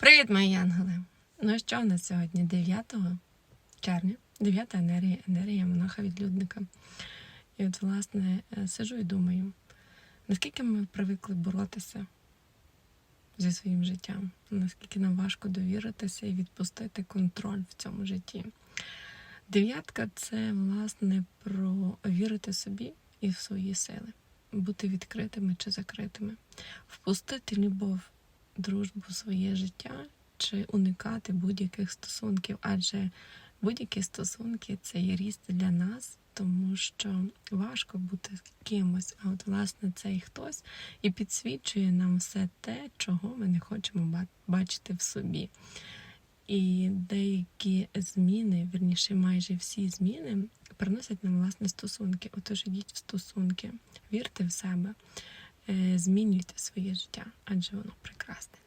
Привіт, мої янголи! Ну що в нас сьогодні? 9 червня, 9 енергія, енергія монаха відлюдника. І от, власне, е, сижу і думаю, наскільки ми привикли боротися зі своїм життям, наскільки нам важко довіритися і відпустити контроль в цьому житті. Дев'ятка це, власне, про вірити собі і в свої сили, бути відкритими чи закритими, впустити любов дружбу своє життя чи уникати будь-яких стосунків, адже будь-які стосунки це є ріст для нас, тому що важко бути кимось, а от власне цей хтось і підсвічує нам все те, чого ми не хочемо бачити в собі. І деякі зміни, вірніше, майже всі зміни, приносять нам власне стосунки. Отож ідіть в стосунки, вірте в себе, змінюйте своє життя, адже воно прекрасне.